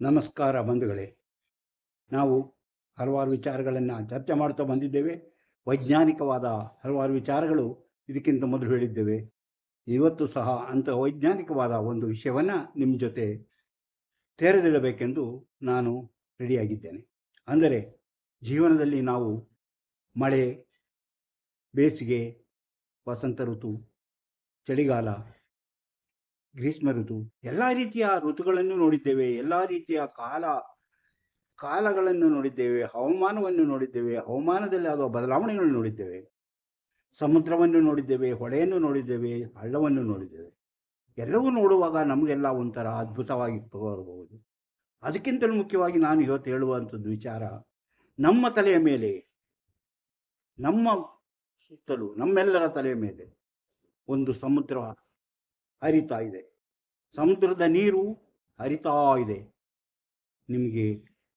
ನಮಸ್ಕಾರ ಬಂಧುಗಳೇ. ನಾವು ಹಲವಾರು ವಿಚಾರಗಳನ್ನು ಚರ್ಚೆ ಮಾಡ್ತಾ ಬಂದಿದ್ದೇವೆ. ವೈಜ್ಞಾನಿಕವಾದ ಹಲವಾರು ವಿಚಾರಗಳು ಇದಕ್ಕಿಂತ ಮೊದಲು ಹೇಳಿದ್ದೇವೆ. ಇವತ್ತು ಸಹ ಅಂತಹ ವೈಜ್ಞಾನಿಕವಾದ ಒಂದು ವಿಷಯವನ್ನು ನಿಮ್ಮ ಜೊತೆ ತೆರೆದಿಡಬೇಕೆಂದು ನಾನು ರೆಡಿಯಾಗಿದ್ದೇನೆ ಅಂದರೆ ಜೀವನದಲ್ಲಿ ನಾವು ಮಳೆ, ಬೇಸಿಗೆ, ವಸಂತ ಋತು, ಚಳಿಗಾಲ ಗ್ರೀಷ್ಮ ಋತು ಎಲ್ಲ ರೀತಿಯ ಋತುಗಳನ್ನು ನೋಡಿದ್ದೇವೆ. ಎಲ್ಲ ರೀತಿಯ ಕಾಲ, ಕಾಲಗಳನ್ನು ನೋಡಿದ್ದೇವೆ. ಹವಾಮಾನವನ್ನು ನೋಡಿದ್ದೇವೆ. ಹವಾಮಾನದಲ್ಲಿ ಆಗುವ ಬದಲಾವಣೆಗಳನ್ನು ನೋಡಿದ್ದೇವೆ. ಸಮುದ್ರವನ್ನು ನೋಡಿದ್ದೇವೆ. ಹೊಳೆಯನ್ನು ನೋಡಿದ್ದೇವೆ. ಹಳ್ಳವನ್ನು ನೋಡಿದ್ದೇವೆ. ಎಲ್ಲವೂ ನೋಡುವಾಗ ನಮಗೆಲ್ಲ ಒಂಥರ ಅದ್ಭುತವಾಗಿ ತೋರಬಹುದು. ಅದಕ್ಕಿಂತಲೂ ಮುಖ್ಯವಾಗಿ ನಾನು ಇವತ್ತು ಹೇಳುವಂಥದ್ದು ವಿಚಾರ, ನಮ್ಮ ತಲೆಯ ಮೇಲೆ, ನಮ್ಮ ಸುತ್ತಲೂ, ನಮ್ಮೆಲ್ಲರ ತಲೆಯ ಮೇಲೆ ಒಂದು ಸಮುದ್ರ ಹರಿತಾ ಇದೆ. ಸಮುದ್ರದ ನೀರು ಹರಿತಾ ಇದೆ. ನಿಮಗೆ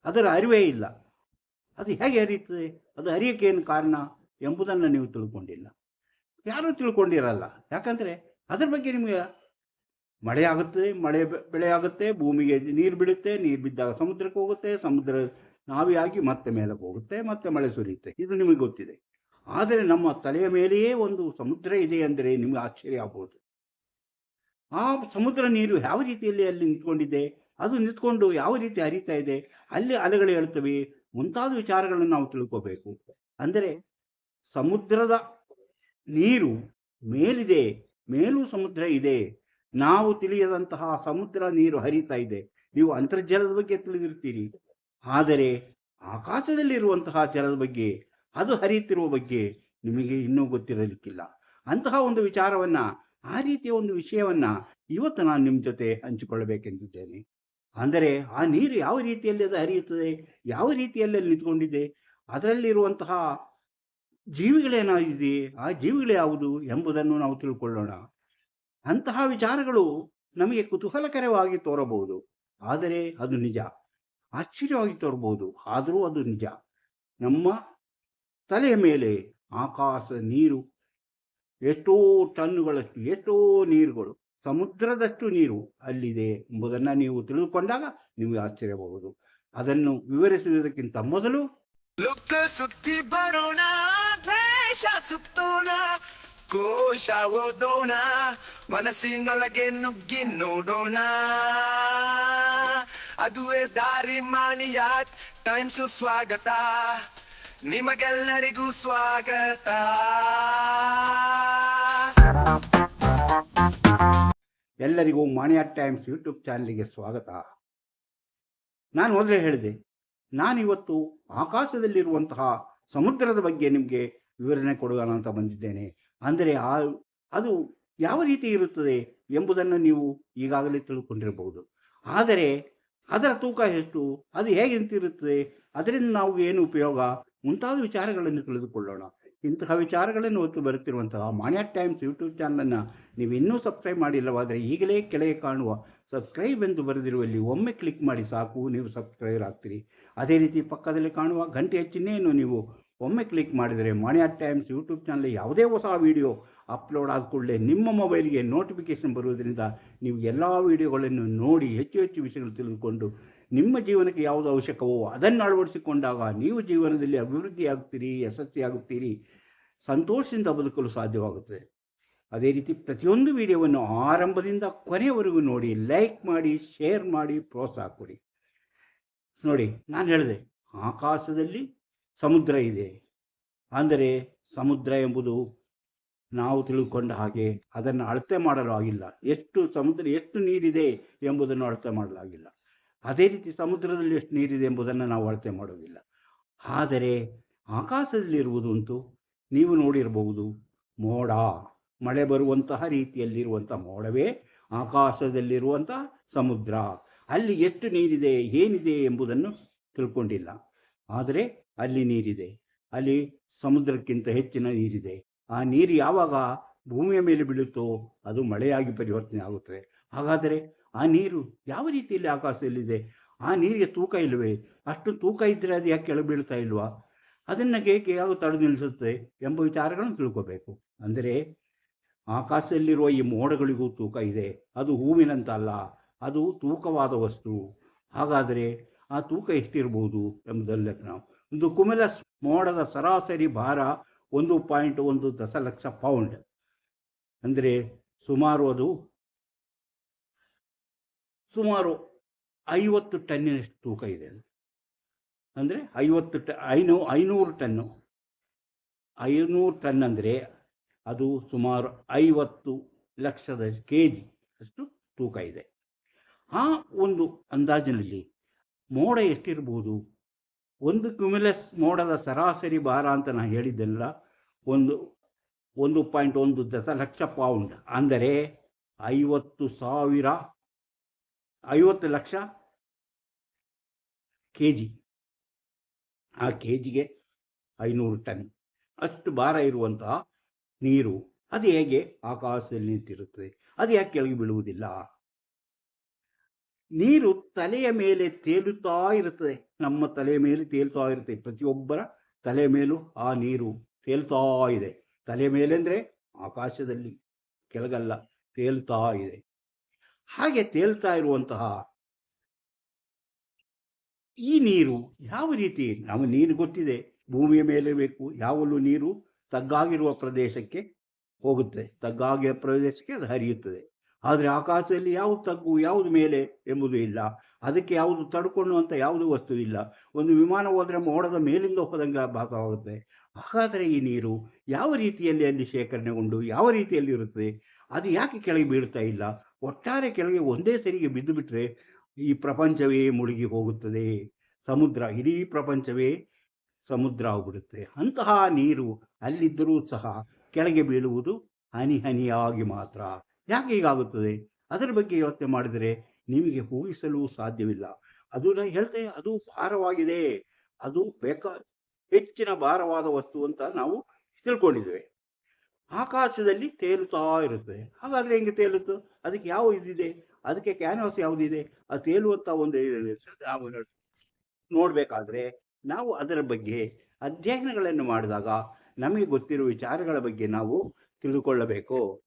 ಅದರ ಅರಿವೇ ಇಲ್ಲ. ಅದು ಹೇಗೆ ಹರಿಯುತ್ತದೆ? ಅದು ಹರಿಯಕ್ಕೆ ಏನು ಕಾರಣ ಎಂಬುದನ್ನು ನೀವು ತಿಳ್ಕೊಂಡಿಲ್ಲ. ಯಾರೂ ತಿಳ್ಕೊಂಡಿರಲ್ಲ. ಯಾಕಂದರೆ ಅದರ ಬಗ್ಗೆ ನಿಮಗೆ ಮಳೆ ಆಗುತ್ತದೆ, ಮಳೆ ಬೆಳೆಯಾಗುತ್ತೆ ಬೆಳೆ ಆಗುತ್ತೆ ಭೂಮಿಗೆ ನೀರು ಬಿಡುತ್ತೆ ನೀರು ಬಿದ್ದಾಗ ಸಮುದ್ರಕ್ಕೆ ಹೋಗುತ್ತೆ, ಸಮುದ್ರ ನಾವಿಯಾಗಿ ಮತ್ತೆ ಮೇಲಕ್ಕೆ ಹೋಗುತ್ತೆ, ಮತ್ತೆ ಮಳೆ ಸುರಿಯುತ್ತೆ. ಇದು ನಿಮಗೆ ಗೊತ್ತಿದೆ. ಆದರೆ ನಮ್ಮ ತಲೆಯ ಮೇಲೆಯೇ ಒಂದು ಸಮುದ್ರ ಇದೆ ಅಂದರೆ ನಿಮಗೆ ಆಶ್ಚರ್ಯ ಆಗ್ಬೋದು. ಆ ಸಮುದ್ರ ನೀರು ಯಾವ ರೀತಿಯಲ್ಲಿ ಅಲ್ಲಿ ನಿಂತ್ಕೊಂಡಿದೆ? ಅದು ನಿಂತ್ಕೊಂಡು ಯಾವ ರೀತಿ ಹರಿತಾ ಇದೆ? ಅಲ್ಲಿ ಅಲೆಗಳು ಹೇಳ್ತವೆ ಮುಂತಾದ ವಿಚಾರಗಳನ್ನು ನಾವು ತಿಳ್ಕೋಬೇಕು. ಅಂದರೆ ಸಮುದ್ರದ ನೀರು ಮೇಲಿದೆ, ಮೇಲೂ ಸಮುದ್ರ ಇದೆ. ನಾವು ತಿಳಿಯದಂತಹ ಸಮುದ್ರ ನೀರು ಹರಿತಾ ಇದೆ. ನೀವು ಅಂತರ್ಜಲದ ಬಗ್ಗೆ ತಿಳಿದಿರ್ತೀರಿ. ಆದರೆ ಆಕಾಶದಲ್ಲಿರುವಂತಹ ಜಲದ ಬಗ್ಗೆ, ಅದು ಹರಿಯುತ್ತಿರುವ ಬಗ್ಗೆ ನಿಮಗೆ ಇನ್ನೂ ಗೊತ್ತಿರಲಿಕ್ಕಿಲ್ಲ. ಅಂತಹ ಒಂದು ವಿಚಾರವನ್ನ ಆ ರೀತಿಯ ಒಂದು ವಿಷಯವನ್ನ ಇವತ್ತು ನಾನು ನಿಮ್ಮ ಜೊತೆ ಹಂಚಿಕೊಳ್ಳಬೇಕೆಂದಿದ್ದೇನೆ. ಅಂದರೆ ಆ ನೀರು ಯಾವ ರೀತಿಯಲ್ಲಿ ಅದು ಹರಿಯುತ್ತದೆ, ಯಾವ ರೀತಿಯಲ್ಲಿ ಅಲ್ಲಿ ನಿಂತ್ಕೊಂಡಿದೆ, ಅದರಲ್ಲಿರುವಂತಹ ಜೀವಿಗಳೇನಾಗಿದೆ, ಆ ಜೀವಿಗಳು ಯಾವುದು ಎಂಬುದನ್ನು ನಾವು ತಿಳ್ಕೊಳ್ಳೋಣ. ಅಂತಹ ವಿಚಾರಗಳು ನಮಗೆ ಕುತೂಹಲಕರವಾಗಿ ತೋರಬಹುದು. ಆದರೆ ಅದು ನಿಜ. ಆಶ್ಚರ್ಯವಾಗಿ ತೋರಬಹುದು. ಆದರೂ ಅದು ನಿಜ. ನಮ್ಮ ತಲೆಯ ಮೇಲೆ ಆಕಾಶ ನೀರು ಎಷ್ಟೋ ಟನ್ನುಗಳಷ್ಟು ಎಷ್ಟೋ ನೀರುಗಳು, ಸಮುದ್ರದಷ್ಟು ನೀರು ಅಲ್ಲಿದೆ ಎಂಬುದನ್ನು ನೀವು ತಿಳಿದುಕೊಂಡಾಗ ನಿಮಗೆ ಆಶ್ಚರ್ಯಬಹುದು ಅದನ್ನು ವಿವರಿಸುವುದಕ್ಕಿಂತ ಮೊದಲು ಸುತ್ತಿ ಬರೋಣ ದ್ವೇಷ ಸುತ್ತೋಣ, ಕೋಶ ಓದೋಣ, ಮನಸ್ಸಿನೊಳಗೆ ನುಗ್ಗಿ ನೋಡೋಣ. ಅದುವೇ ದಾರಿ ಮಾಣಿಯ ಟೈಮ್ಸು ಸ್ವಾಗತ. ನಿಮಗೆಲ್ಲರಿಗೂ ಸ್ವಾಗತ. ಎಲ್ಲರಿಗೂ ಮಾಣಿಯಾ ಟೈಮ್ಸ್ ಯೂಟ್ಯೂಬ್ ಚಾನಲಿಗೆ ಸ್ವಾಗತ. ನಾನು ಮೊದಲೇ ಹೇಳಿದೆ, ನಾನಿವತ್ತು ಆಕಾಶದಲ್ಲಿರುವಂತಹ ಸಮುದ್ರದ ಬಗ್ಗೆ ನಿಮಗೆ ವಿವರಣೆ ಕೊಡೋಣ ಅಂತ ಬಂದಿದ್ದೇನೆ. ಅಂದರೆ ಆ, ಅದು ಯಾವ ರೀತಿ ಇರುತ್ತದೆ ಎಂಬುದನ್ನು ನೀವು ಈಗಾಗಲೇ ತಿಳ್ಕೊಂಡಿರಬಹುದು. ಆದರೆ ಅದರ ತೂಕ ಎಷ್ಟು, ಅದು ಹೇಗೆ ನಿಂತಿರುತ್ತದೆ, ಅದರಿಂದ ನಾವು ಏನು ಉಪಯೋಗ, ಮುಂತಾದ ವಿಚಾರಗಳನ್ನು ತಿಳಿದುಕೊಳ್ಳೋಣ. ಇಂತಹ ವಿಚಾರಗಳನ್ನು ಹೊತ್ತು ಬರುತ್ತಿರುವಂತಹ ಮಾನ್ಯ ಟೈಮ್ಸ್ ಯೂಟ್ಯೂಬ್ ಚಾನಲನ್ನು ನೀವು ಇನ್ನೂ ಸಬ್ಸ್ಕ್ರೈಬ್ ಮಾಡಿಲ್ಲವಾದರೆ ಈಗಲೇ ಕೆಳಗೆ ಕಾಣುವ ಸಬ್ಸ್ಕ್ರೈಬ್ ಎಂದು ಬರೆದಿರುವಲ್ಲಿ ಒಮ್ಮೆ ಕ್ಲಿಕ್ ಮಾಡಿ ಸಾಕು, ನೀವು ಸಬ್ಸ್ಕ್ರೈಬರ್ ಆಗ್ತೀರಿ. ಅದೇ ರೀತಿ ಪಕ್ಕದಲ್ಲಿ ಕಾಣುವ ಗಂಟೆಯ ಚಿಹ್ನೆಯನ್ನು ನೀವು ಒಮ್ಮೆ ಕ್ಲಿಕ್ ಮಾಡಿದರೆ ಮಾನ್ಯ ಟೈಮ್ಸ್ ಯೂಟ್ಯೂಬ್ ಚಾನಲ್ ಯಾವುದೇ ಹೊಸ ವಿಡಿಯೋ ಅಪ್ಲೋಡ್ ಆದ ಕೂಡಲೇ ನಿಮ್ಮ ಮೊಬೈಲ್ಗೆ ನೋಟಿಫಿಕೇಶನ್ ಬರುವುದರಿಂದ ನೀವು ಎಲ್ಲ ವಿಡಿಯೋಗಳನ್ನು ನೋಡಿ ಹೆಚ್ಚು ಹೆಚ್ಚು ವಿಷಯಗಳು ತಿಳಿದುಕೊಂಡು ನಿಮ್ಮ ಜೀವನಕ್ಕೆ ಯಾವುದು ಅವಶ್ಯಕವೋ ಅದನ್ನು ಅಳವಡಿಸಿಕೊಂಡಾಗ ನೀವು ಜೀವನದಲ್ಲಿ ಅಭಿವೃದ್ಧಿಯಾಗುತ್ತೀರಿ, ಯಶಸ್ವಿಯಾಗುತ್ತೀರಿ, ಸಂತೋಷದಿಂದ ಬದುಕಲು ಸಾಧ್ಯವಾಗುತ್ತದೆ. ಅದೇ ರೀತಿ ಪ್ರತಿಯೊಂದು ವಿಡಿಯೋವನ್ನು ಆರಂಭದಿಂದ ಕೊನೆಯವರೆಗೂ ನೋಡಿ, ಲೈಕ್ ಮಾಡಿ, ಶೇರ್ ಮಾಡಿ, ಪ್ರೋತ್ಸಾಹ ಕೊಡಿ. ನೋಡಿ, ನಾನು ಹೇಳಿದೆ, ಆಕಾಶದಲ್ಲಿ ಸಮುದ್ರ ಇದೆ. ಅಂದರೆ ಸಮುದ್ರ ಎಂಬುದು ನಾವು ತಿಳಿದುಕೊಂಡ ಹಾಗೆ ಅದನ್ನು ಅಳತೆ ಮಾಡಲು ಆಗಿಲ್ಲ. ಎಷ್ಟು ಸಮುದ್ರ, ಎಷ್ಟು ನೀರಿದೆ ಎಂಬುದನ್ನು ಅಳತೆ ಮಾಡಲಾಗಿಲ್ಲ. ಅದೇ ರೀತಿ ಸಮುದ್ರದಲ್ಲಿ ಎಷ್ಟು ನೀರಿದೆ ಎಂಬುದನ್ನು ನಾವು ಅಳತೆ ಮಾಡೋದಿಲ್ಲ. ಆದರೆ ಆಕಾಶದಲ್ಲಿರುವುದುಂಟು, ನೀವು ನೋಡಿರಬಹುದು ಮೋಡ. ಮಳೆ ಬರುವಂತಹ ರೀತಿಯಲ್ಲಿರುವಂಥ ಮೋಡವೇ ಆಕಾಶದಲ್ಲಿರುವಂಥ ಸಮುದ್ರ. ಅಲ್ಲಿ ಎಷ್ಟು ನೀರಿದೆ, ಏನಿದೆ ಎಂಬುದನ್ನು ತಿಳ್ಕೊಂಡಿಲ್ಲ. ಆದರೆ ಅಲ್ಲಿ ನೀರಿದೆ. ಅಲ್ಲಿ ಸಮುದ್ರಕ್ಕಿಂತ ಹೆಚ್ಚಿನ ನೀರಿದೆ. ಆ ನೀರು ಯಾವಾಗ ಭೂಮಿಯ ಮೇಲೆ ಬೀಳುತ್ತೋ ಅದು ಮಳೆಯಾಗಿ ಪರಿವರ್ತನೆ ಆಗುತ್ತದೆ. ಹಾಗಾದರೆ ಆ ನೀರು ಯಾವ ರೀತಿಯಲ್ಲಿ ಆಕಾಶದಲ್ಲಿದೆ? ಆ ನೀರಿಗೆ ತೂಕ ಇಲ್ಲವೇ ಅಷ್ಟು ತೂಕ ಇದ್ದರೆ ಅದು ಯಾಕೆ ಕೆಳಗೆ ಬೀಳ್ತಾ ಇಲ್ವಾ? ಅದನ್ನು ಏಕೆ ಯಾವ ತಡೆದು ನಿಲ್ಲಿಸುತ್ತೆ ಎಂಬ ವಿಚಾರಗಳನ್ನು ತಿಳ್ಕೋಬೇಕು. ಅಂದರೆ ಆಕಾಶದಲ್ಲಿರುವ ಈ ಮೋಡಗಳಿಗೂ ತೂಕ ಇದೆ. ಅದು ಹೂವಿನಂತಲ್ಲ, ಅದು ತೂಕವಾದ ವಸ್ತು. ಹಾಗಾದರೆ ಆ ತೂಕ ಎಷ್ಟಿರ್ಬೋದು ಎಂಬುದಲ್ಲ ನಾವು. ಒಂದು ಕುಮಿಲಸ್ ಮೋಡದ ಸರಾಸರಿ ಭಾರ ಒಂದು ಪಾಯಿಂಟ್ ಒಂದು ದಶಲಕ್ಷ ಪೌಂಡ್. ಅಂದರೆ ಸುಮಾರು ಅದು ಸುಮಾರು ಐವತ್ತು ಟನ್ನಿನಷ್ಟು ತೂಕ ಇದೆ ಅದು. ಅಂದರೆ ಐವತ್ತು ಟ, ಐನೂ, ಐನೂರು ಟನ್ನು. ಐನೂರು ಟನ್ ಅಂದರೆ ಅದು ಸುಮಾರು ಐವತ್ತು ಲಕ್ಷದ ಕೆ ಜಿ ಅಷ್ಟು ತೂಕ ಇದೆ. ಆ ಒಂದು ಅಂದಾಜಿನಲ್ಲಿ ಮೋಡ ಎಷ್ಟಿರ್ಬೋದು? ಒಂದು ಕ್ಯುಮಿಲಸ್ ಮೋಡದ ಸರಾಸರಿ ಭಾರ ಅಂತ ನಾನು ಹೇಳಿದ್ದೆಲ್ಲ ಒಂದು ಒಂದು ಪಾಯಿಂಟ್ ಒಂದು ದಶಲಕ್ಷ ಪೌಂಡ್. ಅಂದರೆ ಐವತ್ತು ಸಾವಿರ ಐವತ್ತು ಲಕ್ಷ ಕೆ ಜಿ ಆ ಕೆ ಜಿಗೆ ಐನೂರು ಟನ್. ಅಷ್ಟು ಭಾರ ಇರುವಂತಹ ನೀರು, ಅದು ಹೇಗೆ ಆಕಾಶದಲ್ಲಿ ನಿಂತಿರುತ್ತದೆ? ಅದು ಯಾಕೆ ಕೆಳಗೆ ಬೀಳುವುದಿಲ್ಲ? ನೀರು ತಲೆಯ ಮೇಲೆ ತೇಲುತ್ತಾ ಇರುತ್ತದೆ. ನಮ್ಮ ತಲೆಯ ಮೇಲೆ ತೇಲ್ತಾ ಇರುತ್ತೆ. ಪ್ರತಿಯೊಬ್ಬರ ತಲೆ ಮೇಲೂ ಆ ನೀರು ತೇಲ್ತಾ ಇದೆ. ತಲೆ ಮೇಲೆ ಅಂದರೆ ಆಕಾಶದಲ್ಲಿ, ಕೆಳಗಲ್ಲ ತೇಲ್ತಾ ಇದೆ. ಹಾಗೆ ತೇಲ್ತಾ ಇರುವಂತಹ ಈ ನೀರು ಯಾವ ರೀತಿ ನಾವು ನೀರು ಗೊತ್ತಿದೆ. ಭೂಮಿಯ ಮೇಲೆ ಬೇಕು, ಯಾವಲ್ಲೂ ನೀರು ತಗ್ಗಾಗಿರುವ ಪ್ರದೇಶಕ್ಕೆ ಹೋಗುತ್ತೆ. ತಗ್ಗಾಗಿರುವ ಪ್ರದೇಶಕ್ಕೆ ಅದು ಹರಿಯುತ್ತದೆ. ಆದರೆ ಆಕಾಶದಲ್ಲಿ ಯಾವ ತಗ್ಗು, ಯಾವುದು ಮೇಲೆ ಎಂಬುದು ಇಲ್ಲ. ಅದಕ್ಕೆ ಯಾವುದು ತಡ್ಕೊಳ್ಳುವಂಥ ಯಾವುದು ವಸ್ತು ಇಲ್ಲ. ಒಂದು ವಿಮಾನ ಹೋದರೆ ಮೋಡದ ಮೇಲಿಂದ ಹೋದಂಗೆ ಭಾಸವಾಗುತ್ತೆ. ಹಾಗಾದರೆ ಈ ನೀರು ಯಾವ ರೀತಿಯಲ್ಲಿ ಅಲ್ಲಿ ಶೇಖರಣೆಗೊಂಡು ಯಾವ ರೀತಿಯಲ್ಲಿ ಇರುತ್ತದೆ? ಅದು ಯಾಕೆ ಕೆಳಗೆ ಬೀಳ್ತಾ ಇಲ್ಲ? ಒಟ್ಟಾರೆ ಕೆಳಗೆ ಒಂದೇ ಸರಿಗೆ ಬಿದ್ದು ಬಿಟ್ಟರೆ ಈ ಪ್ರಪಂಚವೇ ಮುಳುಗಿ ಹೋಗುತ್ತದೆ. ಸಮುದ್ರ, ಇಡೀ ಪ್ರಪಂಚವೇ ಸಮುದ್ರ ಆಗಿಬಿಡುತ್ತೆ. ಅಂತಹ ನೀರು ಅಲ್ಲಿದ್ದರೂ ಸಹ ಕೆಳಗೆ ಬೀಳುವುದು ಹನಿ ಹನಿಯಾಗಿ ಮಾತ್ರ. ಯಾಕೆ ಹೀಗಾಗುತ್ತದೆ ಅದರ ಬಗ್ಗೆ ಯೋಚನೆ ಮಾಡಿದರೆ ನಿಮಗೆ ಊಹಿಸಲು ಸಾಧ್ಯವಿಲ್ಲ. ಅದು ನಾನು ಹೇಳ್ತೇನೆ ಅದು ಭಾರವಾಗಿದೆ. ಅದು ಬೇಕಾ ಹೆಚ್ಚಿನ ಭಾರವಾದ ವಸ್ತು ಅಂತ ನಾವು ತಿಳ್ಕೊಂಡಿದ್ದೇವೆ. ಆಕಾಶದಲ್ಲಿ ತೇಲುತ್ತಾ ಇರುತ್ತದೆ ಹಾಗಾದ್ರೆ ಹೆಂಗೆ ತೇಲುತ್ತೋ? ಅದಕ್ಕೆ ಯಾವ ಇದಿದೆ? ಅದಕ್ಕೆ ಕ್ಯಾನ್ವಾಸ್ ಯಾವುದಿದೆ? ಅದು ತೇಲುವಂಥ ಒಂದು. ನಾವು ನೋಡಬೇಕಾದ್ರೆ ನಾವು ಅದರ ಬಗ್ಗೆ ಅಧ್ಯಯನಗಳನ್ನು ಮಾಡಿದಾಗ ನಮಗೆ ಗೊತ್ತಿರುವ ವಿಚಾರಗಳ ಬಗ್ಗೆ ನಾವು ತಿಳಿದುಕೊಳ್ಳಬೇಕು.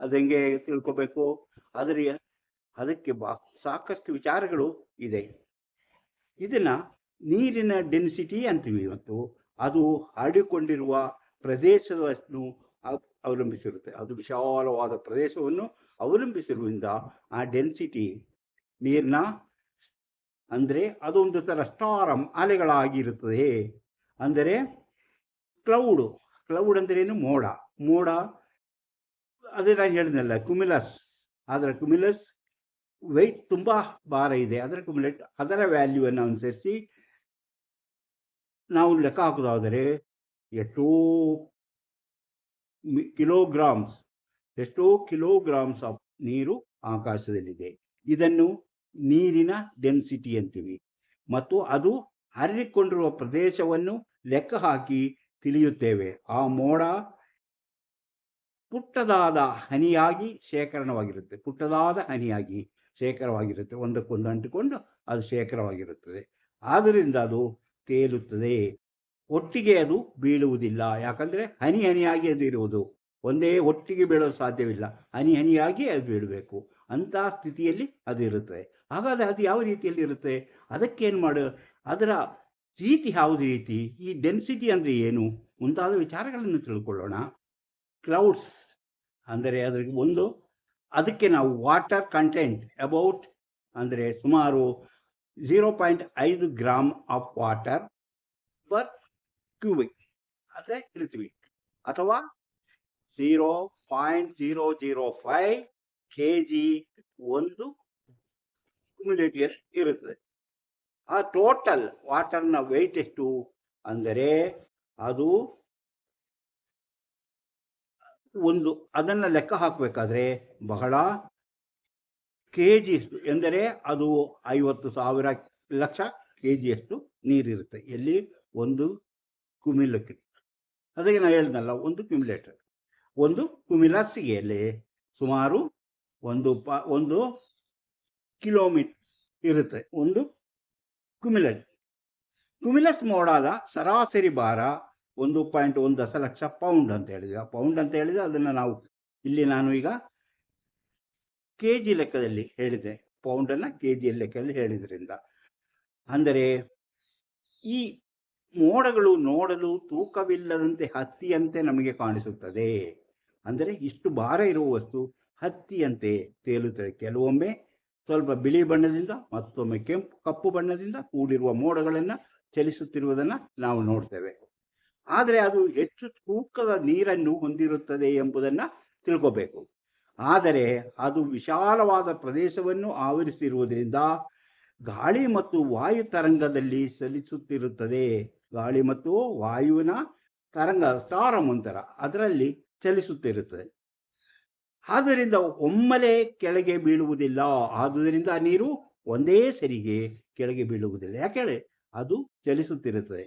ಅದಂಗೆ ತಿಳ್ಕೊಬೇಕು? ಅದರ ಅದಕ್ಕೆ ಬಾ ಸಾಕಷ್ಟು ವಿಚಾರಗಳು ಇದೆ. ಇದನ್ನ ನೀರಿನ ಡೆನ್ಸಿಟಿ ಅಂತೀವಿ ಇವತ್ತು. ಅದು ಹರಡಿಕೊಂಡಿರುವ ಪ್ರದೇಶವನ್ನು ಅವ್- ಅವಲಂಬಿಸಿರುತ್ತೆ. ಅದು ವಿಶಾಲವಾದ ಪ್ರದೇಶವನ್ನು ಅವಲಂಬಿಸಿರುವುದರಿಂದ ಆ ಡೆನ್ಸಿಟಿ ನೀರಿನ ಅಂದರೆ ಅದೊಂದು ಥರ ಸ್ಟಾರಮ್ ಅಲೆಗಳಾಗಿರುತ್ತದೆ ಅಂದರೆ ಕ್ಲೌಡು ಕ್ಲೌಡ್ ಅಂದರೆ ಏನು? ಮೋಡ. ಮೋಡ ಅದೇ ನಾನು ಹೇಳಿದ್ನಲ್ಲ ಕುಮಿಲಸ್ ಅದರ ಕುಮಿಲಸ್ ವೆಯ್ಟ್ ತುಂಬ ಭಾರ ಇದೆ. ಅದರ ಕುಮಿಲೆಟ್ ಅದರ ವ್ಯಾಲ್ಯೂವನ್ನು ಅನುಸರಿಸಿ ನಾವು ಲೆಕ್ಕ ಹಾಕೋದಾದರೆ ಎಷ್ಟೋ ಕಿಲೋಗ್ರಾಮ್ಸ್ ಎಷ್ಟೋ ಕಿಲೋಗ್ರಾಮ್ಸ್ ಆಫ್ ನೀರು ಆಕಾಶದಲ್ಲಿದೆ. ಇದನ್ನು ನೀರಿನ ಡೆನ್ಸಿಟಿ ಅಂತೀವಿ. ಮತ್ತು ಅದು ಹರಿಕೊಂಡಿರುವ ಪ್ರದೇಶವನ್ನು ಲೆಕ್ಕ ಹಾಕಿ ತಿಳಿಯುತ್ತೇವೆ. ಆ ಮೋಡ ಪುಟ್ಟದಾದ ಹನಿಯಾಗಿ ಶೇಖರಣವಾಗಿರುತ್ತೆ. ಪುಟ್ಟದಾದ ಹನಿಯಾಗಿ ಶೇಖರವಾಗಿರುತ್ತೆ. ಒಂದಕ್ಕೊಂದು ಅಂಟಿಕೊಂಡು ಅದು ಶೇಖರವಾಗಿರುತ್ತದೆ. ಆದ್ದರಿಂದ ಅದು ತೇಲುತ್ತದೆ. ಒಟ್ಟಿಗೆ ಅದು ಬೀಳುವುದಿಲ್ಲ. ಯಾಕಂದರೆ ಹನಿ ಹನಿಯಾಗಿ ಅದು ಇರುವುದು. ಒಂದೇ ಒಟ್ಟಿಗೆ ಬೀಳಲು ಸಾಧ್ಯವಿಲ್ಲ. ಹನಿ ಹನಿಯಾಗಿ ಅದು ಬೀಳಬೇಕು. ಅಂಥ ಸ್ಥಿತಿಯಲ್ಲಿ ಅದು ಇರುತ್ತದೆ. ಹಾಗಾದರೆ ಅದು ಯಾವ ರೀತಿಯಲ್ಲಿ ಇರುತ್ತೆ? ಅದಕ್ಕೇನು ಮಾಡು, ಅದರ ರೀತಿ ಯಾವುದು ರೀತಿ? ಈ ಡೆನ್ಸಿಟಿ ಅಂದರೆ ಏನು? ಮುಂತಾದ ವಿಚಾರಗಳನ್ನು ತಿಳ್ಕೊಳ್ಳೋಣ. ಕ್ಲೌಡ್ಸ್ ಅಂದರೆ ಅದಕ್ಕೆ ಒಂದು, ಅದಕ್ಕೆ ನಾವು ವಾಟರ್ ಕಂಟೆಂಟ್ ಅಬೌಟ್ ಅಂದರೆ ಸುಮಾರು ಝೀರೋ ಪಾಯಿಂಟ್ ಐದು gram of water per cubic ಅದೇ ಇಳಿತೀವಿ. ಅಥವಾ zero point zero zero five K G ಒಂದು ಕ್ಯುಮಿಲೇಟಿಯರ್ ಇರುತ್ತದೆ. ಆ ಟೋಟಲ್ ವಾಟರ್ನ ವೆಯ್ಟ್ ಎಷ್ಟು? ಅಂದರೆ ಅದು ಒಂದು ಅದನ್ನು ಲೆಕ್ಕ ಹಾಕಬೇಕಾದ್ರೆ ಬಹಳ ಕೆ ಜಿಯಷ್ಟು ಎಂದರೆ ಅದು ಐವತ್ತು ಸಾವಿರ ಲಕ್ಷ ಕೆ ಜಿಯಷ್ಟು ನೀರಿರುತ್ತೆ. ಎಲ್ಲಿ? ಒಂದು ಕುಮಿಲಕ್ಕೆ. ಅದಕ್ಕೆ ನಾನು ಹೇಳ್ದಲ್ಲ, ಒಂದು ಕ್ಯುಮಿಲೇಟರ್ ಒಂದು ಕುಮಿಲಸ್ಸಿಗೆಯಲ್ಲಿ ಸುಮಾರು ಒಂದು ಪ, ಒಂದು ಕಿಲೋಮೀಟರ್ ಇರುತ್ತೆ. ಒಂದು ಕುಮಿಲಟ್ ಕುಮಿಲಸ್ ಮೋಡಾದ ಸರಾಸರಿ ಭಾರ ಒಂದು ಪಾಯಿಂಟ್ ಒಂದು ದಶಲಕ್ಷ ಪೌಂಡ್ ಅಂತ ಹೇಳಿದೆ ಪೌಂಡ್ ಅಂತ ಹೇಳಿದ್ರೆ ಅದನ್ನು ನಾವು ಇಲ್ಲಿ ನಾನು ಈಗ ಕೆ ಜಿ ಲೆಕ್ಕದಲ್ಲಿ ಹೇಳಿದೆ, ಪೌಂಡನ್ನು ಕೆ ಜಿ ಲೆಕ್ಕದಲ್ಲಿ ಹೇಳಿದ್ರಿಂದ. ಅಂದರೆ, ಈ ಮೋಡಗಳು ನೋಡಲು ತೂಕವಿಲ್ಲದಂತೆ ಹತ್ತಿಯಂತೆ ನಮಗೆ ಕಾಣಿಸುತ್ತದೆ. ಅಂದರೆ, ಇಷ್ಟು ಭಾರ ಇರುವ ವಸ್ತು ಹತ್ತಿಯಂತೆ ತೇಲುತ್ತದೆ. ಕೆಲವೊಮ್ಮೆ ಸ್ವಲ್ಪ ಬಿಳಿ ಬಣ್ಣದಿಂದ, ಮತ್ತೊಮ್ಮೆ ಕೆಂಪು, ಕಪ್ಪು ಬಣ್ಣದಿಂದ ಕೂಡಿರುವ ಮೋಡಗಳನ್ನು ಚಲಿಸುತ್ತಿರುವುದನ್ನು ನಾವು ನೋಡ್ತೇವೆ. ಆದರೆ, ಅದು ಹೆಚ್ಚು ತೂಕದ ನೀರನ್ನು ಹೊಂದಿರುತ್ತದೆ ಎಂಬುದನ್ನು ತಿಳ್ಕೋಬೇಕು. ಆದರೆ ಅದು ವಿಶಾಲವಾದ ಪ್ರದೇಶವನ್ನು ಆವರಿಸಿರುವುದರಿಂದ ಗಾಳಿ ಮತ್ತು ವಾಯು ತರಂಗದಲ್ಲಿ ಚಲಿಸುತ್ತಿರುತ್ತದೆ. ಗಾಳಿ ಮತ್ತು ವಾಯುವಿನ ತರಂಗ ಸ್ಟಾರಮ್ ಅಂತರ ಅದರಲ್ಲಿ ಚಲಿಸುತ್ತಿರುತ್ತದೆ. ಆದ್ದರಿಂದ ಒಮ್ಮೆಲೆ ಕೆಳಗೆ ಬೀಳುವುದಿಲ್ಲ. ಆದುದರಿಂದ ನೀರು ಒಂದೇ ಸರಿಗೆ ಕೆಳಗೆ ಬೀಳುವುದಿಲ್ಲ. ಯಾಕೆ ಅದು ಚಲಿಸುತ್ತಿರುತ್ತದೆ.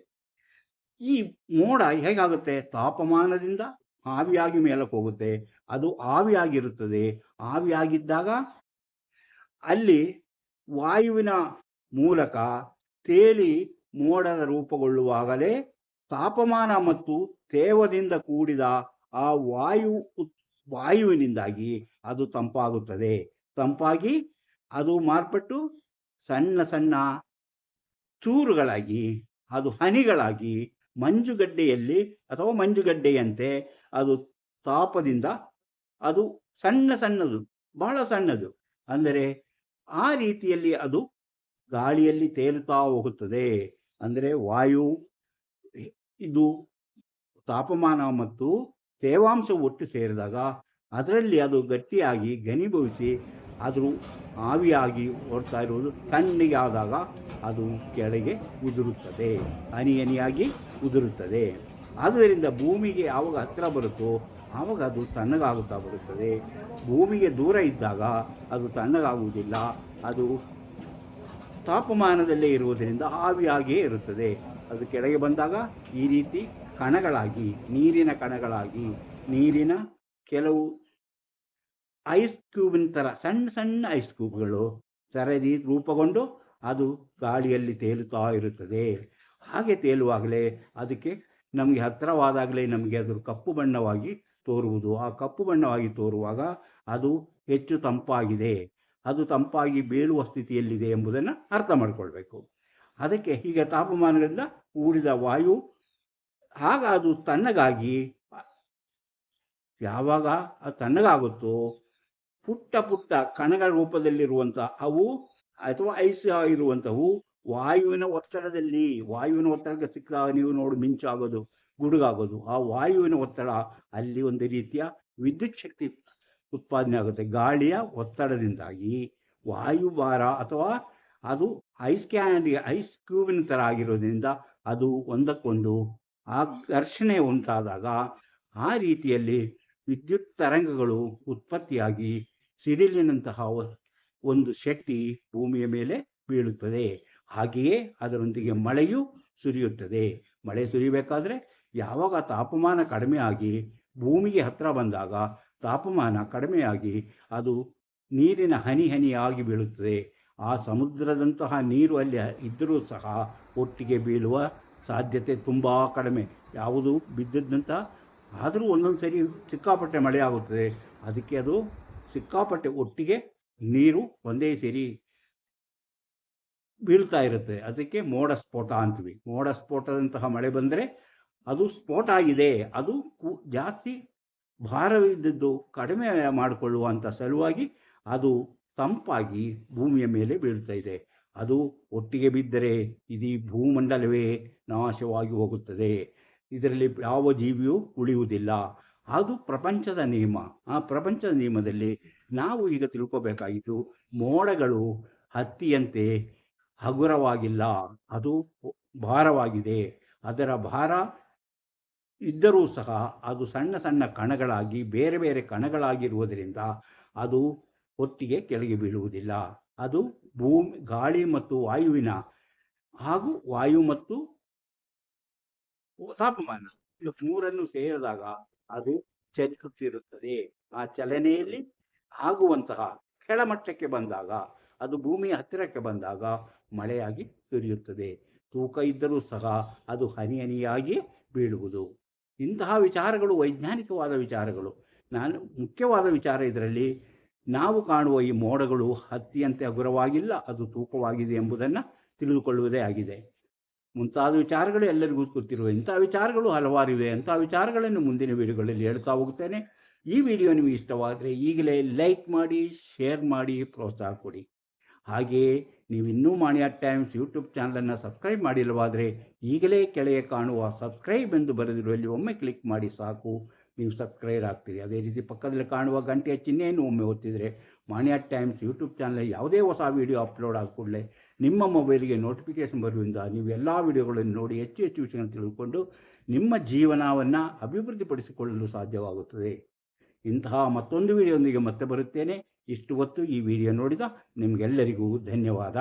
ಈ ಮೋಡ ಹೇಗಾಗುತ್ತೆ? ತಾಪಮಾನದಿಂದ ಆವಿಯಾಗಿ ಮೇಲಕ್ಕೆ ಹೋಗುತ್ತೆ. ಅದು ಆವಿಯಾಗಿರುತ್ತದೆ. ಆವಿಯಾಗಿದ್ದಾಗ ಅಲ್ಲಿ ವಾಯುವಿನ ಮೂಲಕ ತೇಲಿ ಮೋಡದ ರೂಪುಗೊಳ್ಳುವಾಗಲೇ ತಾಪಮಾನ ಮತ್ತು ತೇವದಿಂದ ಕೂಡಿದ ಆ ವಾಯು ವಾಯುವಿನಿಂದಾಗಿ ಅದು ತಂಪಾಗುತ್ತದೆ. ತಂಪಾಗಿ ಅದು ಮಾರ್ಪಟ್ಟು ಸಣ್ಣ ಸಣ್ಣ ಚೂರುಗಳಾಗಿ, ಅದು ಹನಿಗಳಾಗಿ, ಮಂಜುಗಡ್ಡೆಯಲ್ಲಿ ಅಥವಾ ಮಂಜುಗಡ್ಡೆಯಂತೆ ಅದು ತಾಪದಿಂದ ಅದು ಸಣ್ಣ ಸಣ್ಣದು, ಬಹಳ ಸಣ್ಣದು. ಅಂದರೆ ಆ ರೀತಿಯಲ್ಲಿ ಅದು ಗಾಳಿಯಲ್ಲಿ ತೇಲುತ್ತಾ ಹೋಗುತ್ತದೆ. ಅಂದರೆ ವಾಯು, ಇದು ತಾಪಮಾನ ಮತ್ತು ತೇವಾಂಶ ಒಟ್ಟು ಸೇರಿದಾಗ ಅದರಲ್ಲಿ ಅದು ಗಟ್ಟಿಯಾಗಿ ಘನೀಭವಿಸಿ ಅದು ಆವಿಯಾಗಿ ಓಡ್ತಾ ಇರುವುದು ತಣ್ಣಗೆ ಅದು ಕೆಳಗೆ ಉದುರುತ್ತದೆ ಹನಿ ಹನಿಯಾಗಿ ಉದುರುತ್ತದೆ. ಆದ್ದರಿಂದ ಭೂಮಿಗೆ ಯಾವಾಗ ಹತ್ತಿರ ಬರುತ್ತೋ ಆವಾಗ ಅದು ತಣ್ಣಗಾಗುತ್ತಾ ಬರುತ್ತದೆ. ಭೂಮಿಗೆ ದೂರ ಇದ್ದಾಗ ಅದು ತಣ್ಣಗಾಗುವುದಿಲ್ಲ. ಅದು ತಾಪಮಾನದಲ್ಲೇ ಇರುವುದರಿಂದ ಆವಿಯಾಗಿಯೇ ಇರುತ್ತದೆ. ಅದು ಕೆಳಗೆ ಬಂದಾಗ ಈ ರೀತಿ ಕಣಗಳಾಗಿ, ನೀರಿನ ಕಣಗಳಾಗಿ, ನೀರಿನ ಕೆಲವು ಐಸ್ ಕ್ಯೂಬಿನ ಥರ, ಸಣ್ಣ ಸಣ್ಣ ಐಸ್ ಕ್ಯೂಬ್ಗಳು ಸರದಿ ರೂಪುಗೊಂಡು ಅದು ಗಾಳಿಯಲ್ಲಿ ತೇಲುತ್ತಾ ಇರುತ್ತದೆ. ಹಾಗೆ ತೇಲುವಾಗಲೇ ಅದಕ್ಕೆ ನಮಗೆ ಹತ್ತಿರವಾದಾಗಲೇ ನಮಗೆ ಅದು ಕಪ್ಪು ಬಣ್ಣವಾಗಿ ತೋರುವುದು. ಆ ಕಪ್ಪು ಬಣ್ಣವಾಗಿ ತೋರುವಾಗ ಅದು ಹೆಚ್ಚು ತಂಪಾಗಿದೆ. ಅದು ತಂಪಾಗಿ ಬೀಳುವ ಸ್ಥಿತಿಯಲ್ಲಿದೆ ಎಂಬುದನ್ನು ಅರ್ಥ ಮಾಡಿಕೊಳ್ಬೇಕು. ಅದಕ್ಕೆ ಹೀಗೆ ತಾಪಮಾನಗಳಿಂದ ಕೂಡಿದ ವಾಯು ಆಗ ಅದು ತಣ್ಣಗಾಗಿ ಯಾವಾಗ ಅದು ತಣ್ಣಗಾಗುತ್ತೋ ಪುಟ್ಟ ಪುಟ್ಟ ಕಣಗಳ ರೂಪದಲ್ಲಿರುವಂಥ ಅವು ಅಥವಾ ಐಸ್ ಇರುವಂಥವು ವಾಯುವಿನ ಒತ್ತಡದಲ್ಲಿ, ವಾಯುವಿನ ಒತ್ತಡಕ್ಕೆ ಸಿಕ್ಕಾಗ ನೀವು ನೋಡು ಮಿಂಚಾಗೋದು, ಗುಡುಗಾಗೋದು. ಆ ವಾಯುವಿನ ಒತ್ತಡ ಅಲ್ಲಿ ಒಂದು ರೀತಿಯ ವಿದ್ಯುತ್ ಶಕ್ತಿ ಉತ್ಪಾದನೆ ಆಗುತ್ತೆ. ಗಾಳಿಯ ಒತ್ತಡದಿಂದಾಗಿ ವಾಯುಭಾರ ಅಥವಾ ಅದು ಐಸ್ ಕ್ಯಾಂಡಿ ಐಸ್ ಕ್ಯೂಬಿನ ಥರ ಆಗಿರೋದ್ರಿಂದ ಅದು ಒಂದಕ್ಕೊಂದು ಆ ಘರ್ಷಣೆ ಉಂಟಾದಾಗ ಆ ರೀತಿಯಲ್ಲಿ ವಿದ್ಯುತ್ ತರಂಗಗಳು ಉತ್ಪತ್ತಿಯಾಗಿ ಸಿಡಿಲಿನಂತಹ ಒಂದು ಶಕ್ತಿ ಭೂಮಿಯ ಮೇಲೆ ಬೀಳುತ್ತದೆ. ಹಾಗೆಯೇ ಅದರೊಂದಿಗೆ ಮಳೆಯು ಸುರಿಯುತ್ತದೆ. ಮಳೆ ಸುರಿಬೇಕಾದ್ರೆ ಯಾವಾಗ ತಾಪಮಾನ ಕಡಿಮೆ ಆಗಿ ಭೂಮಿಗೆ ಹತ್ತಿರ ಬಂದಾಗ ತಾಪಮಾನ ಕಡಿಮೆಯಾಗಿ ಅದು ನೀರಿನ ಹನಿ ಹನಿಯಾಗಿ ಬೀಳುತ್ತದೆ. ಆ ಸಮುದ್ರದಂತಹ ನೀರು ಅಲ್ಲಿ ಇದ್ದರೂ ಸಹ ಒಟ್ಟಿಗೆ ಬೀಳುವ ಸಾಧ್ಯತೆ ತುಂಬ ಕಡಿಮೆ. ಯಾವುದು ಬಿದ್ದದ್ದಂತ ಆದರೂ ಒಂದೊಂದು ಸರಿ ಸಿಕ್ಕಾಪಟ್ಟೆ ಮಳೆ ಆಗುತ್ತದೆ. ಅದಕ್ಕೆ ಅದು ಸಿಕ್ಕಾಪಟ್ಟೆ ಒಟ್ಟಿಗೆ ನೀರು ಒಂದೇ ಸೇರಿ ಬೀಳ್ತಾ ಇರುತ್ತೆ. ಅದಕ್ಕೆ ಮೋಡ ಸ್ಫೋಟ ಅಂತೀವಿ. ಮೋಡ ಸ್ಫೋಟದಂತಹ ಮಳೆ ಬಂದರೆ ಅದು ಸ್ಫೋಟ ಆಗಿದೆ. ಅದು ಜಾಸ್ತಿ ಭಾರವಿದ್ದದ್ದು ಕಡಿಮೆ ಮಾಡಿಕೊಳ್ಳುವಂಥ ಸಲುವಾಗಿ ಅದು ತಂಪಾಗಿ ಭೂಮಿಯ ಮೇಲೆ ಬೀಳ್ತಾ ಇದೆ. ಅದು ಒಟ್ಟಿಗೆ ಬಿದ್ದರೆ ಇದೀ ಭೂಮಂಡಲವೇ ನಾಶವಾಗಿ ಹೋಗುತ್ತದೆ. ಇದರಲ್ಲಿ ಯಾವ ಜೀವಿಯೂ ಉಳಿಯುವುದಿಲ್ಲ. ಅದು ಪ್ರಪಂಚದ ನಿಯಮ. ಆ ಪ್ರಪಂಚದ ನಿಯಮದಲ್ಲಿ ನಾವು ಈಗ ತಿಳ್ಕೋಬೇಕಾಗಿತ್ತು ಮೋಡಗಳು ಹತ್ತಿಯಂತೆ ಹಗುರವಾಗಿಲ್ಲ. ಅದು ಭಾರವಾಗಿದೆ. ಅದರ ಭಾರ ಇದ್ದರೂ ಸಹ ಅದು ಸಣ್ಣ ಸಣ್ಣ ಕಣಗಳಾಗಿ ಬೇರೆ ಬೇರೆ ಕಣಗಳಾಗಿರುವುದರಿಂದ ಅದು ಒಟ್ಟಿಗೆ ಕೆಳಗೆ ಬೀಳುವುದಿಲ್ಲ. ಅದು ಭೂಮಿ, ಗಾಳಿ ಮತ್ತು ವಾಯುವಿನ ಹಾಗೂ ವಾಯು ಮತ್ತು ತಾಪಮಾನ ಮೂರನ್ನು ಸೇರಿದಾಗ ಅದು ಚಲಿಸುತ್ತಿರುತ್ತದೆ. ಆ ಚಲನೆಯಲ್ಲಿ ಆಗುವಂತಹ ಕೆಳಮಟ್ಟಕ್ಕೆ ಬಂದಾಗ, ಅದು ಭೂಮಿಯ ಹತ್ತಿರಕ್ಕೆ ಬಂದಾಗ ಮಳೆಯಾಗಿ ಸುರಿಯುತ್ತದೆ. ತೂಕ ಇದ್ದರೂ ಸಹ ಅದು ಹನಿ ಹನಿಯಾಗಿ ಬೀಳುವುದು. ಇಂತಹ ವಿಚಾರಗಳು ವೈಜ್ಞಾನಿಕವಾದ ವಿಚಾರಗಳು. ನಾನು ಮುಖ್ಯವಾದ ವಿಚಾರ ಇದರಲ್ಲಿ ನಾವು ಕಾಣುವ ಈ ಮೋಡಗಳು ಹತ್ತಿಯಂತೆ ಹಗುರವಾಗಿಲ್ಲ, ಅದು ತೂಕವಾಗಿದೆ ಎಂಬುದನ್ನು ತಿಳಿದುಕೊಳ್ಳುವುದೇ ಆಗಿದೆ. ಮುಂತಾದ ವಿಚಾರಗಳು ಎಲ್ಲರಿಗೂ ಗೊತ್ತಿರುವ ಇಂಥ ವಿಚಾರಗಳು ಹಲವಾರಿವೆ ಅಂತಹ ವಿಚಾರಗಳನ್ನು ಮುಂದಿನ ವಿಡಿಯೋಗಳಲ್ಲಿ ಹೇಳ್ತಾ ಹೋಗುತ್ತೇನೆ ಈ ವಿಡಿಯೋ ನಿಮಗೆ ಇಷ್ಟವಾದರೆ ಈಗಲೇ ಲೈಕ್ ಮಾಡಿ, ಶೇರ್ ಮಾಡಿ, ಪ್ರೋತ್ಸಾಹ ಕೊಡಿ. ಹಾಗೆಯೇ ನೀವು ಇನ್ನೂ ಟೈಮ್ಸ್ ಯೂಟ್ಯೂಬ್ ಚಾನಲನ್ನು ಸಬ್ಸ್ಕ್ರೈಬ್ ಮಾಡಿಲ್ಲವಾದರೆ ಈಗಲೇ ಕೆಳಗೆ ಕಾಣುವ ಸಬ್ಸ್ಕ್ರೈಬ್ ಎಂದು ಬರೆದಿರುವಲ್ಲಿ ಒಮ್ಮೆ ಕ್ಲಿಕ್ ಮಾಡಿ ಸಾಕು. ನೀವು ಸಬ್ಸ್ಕ್ರೈಬ್ ಆಗ್ತೀರಿ. ಅದೇ ರೀತಿ ಪಕ್ಕದಲ್ಲಿ ಕಾಣುವ ಗಂಟೆಯ ಚಿಹ್ನೆಯನ್ನು ಒಮ್ಮೆ ಒತ್ತಿದರೆ ಮಾಣಿಯಾ ಟೈಮ್ಸ್ ಯೂಟ್ಯೂಬ್ ಚಾನಲ್ ಯಾವುದೇ ಹೊಸ ವೀಡಿಯೋ ಅಪ್ಲೋಡ್ ಆದ ಕೂಡಲೇ ನಿಮ್ಮ ಮೊಬೈಲ್ಗೆ ನೋಟಿಫಿಕೇಶನ್ ಬರುವುದರಿಂದ ನೀವು ಎಲ್ಲ ವೀಡಿಯೋಗಳನ್ನು ನೋಡಿ ಹೆಚ್ಚು ಹೆಚ್ಚು ವಿಷಯಗಳನ್ನು ತಿಳಿದುಕೊಂಡು ನಿಮ್ಮ ಜೀವನವನ್ನು ಅಭಿವೃದ್ಧಿಪಡಿಸಿಕೊಳ್ಳಲು ಸಾಧ್ಯವಾಗುತ್ತದೆ. ಇಂತಹ ಮತ್ತೊಂದು ವಿಡಿಯೋದೊಂದಿಗೆ ಮತ್ತೆ ಬರುತ್ತೇನೆ. ಇಷ್ಟು ಹೊತ್ತು ಈ ವಿಡಿಯೋ ನೋಡಿದ ನಿಮಗೆಲ್ಲರಿಗೂ ಧನ್ಯವಾದ.